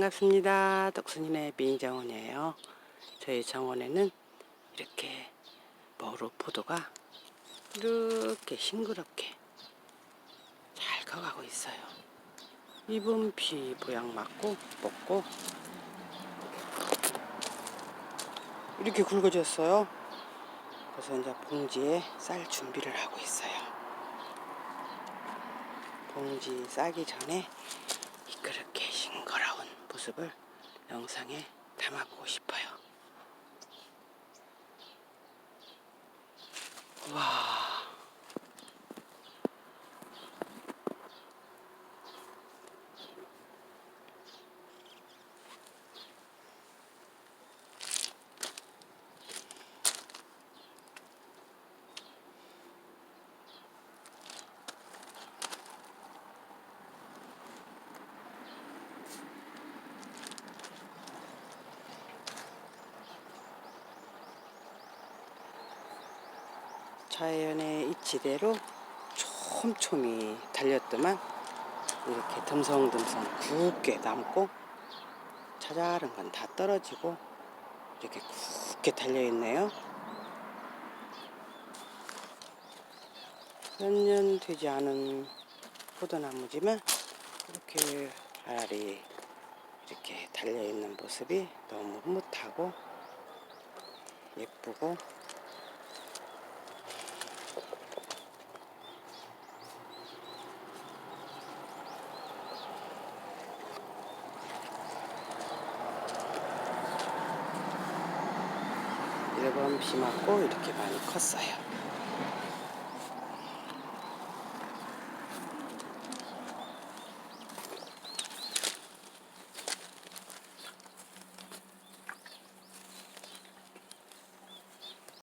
반갑습니다. 떡순이네 민정원이에요. 저희 정원에는 이렇게 머루 포도가 이렇게 싱그럽게 잘 커가고 있어요. 잎은 비 모양 맞고 먹고 이렇게 굵어졌어요. 그래서 이제 봉지에 쌀 준비를 하고 있어요. 봉지 싸기 전에 이 그렇게 싱그러운 모습을 영상에 담아보고 싶어요. 와. 자연의 이치대로 촘촘히 달렸더만 이렇게 듬성듬성 굵게 남고 자잘한 건 다 떨어지고 이렇게 굵게 달려있네요. 몇 년 되지 않은 포도나무지만 이렇게 알알이 이렇게 달려있는 모습이 너무 흐뭇하고 예쁘고 일본 비 맞고 이렇게 많이 컸어요.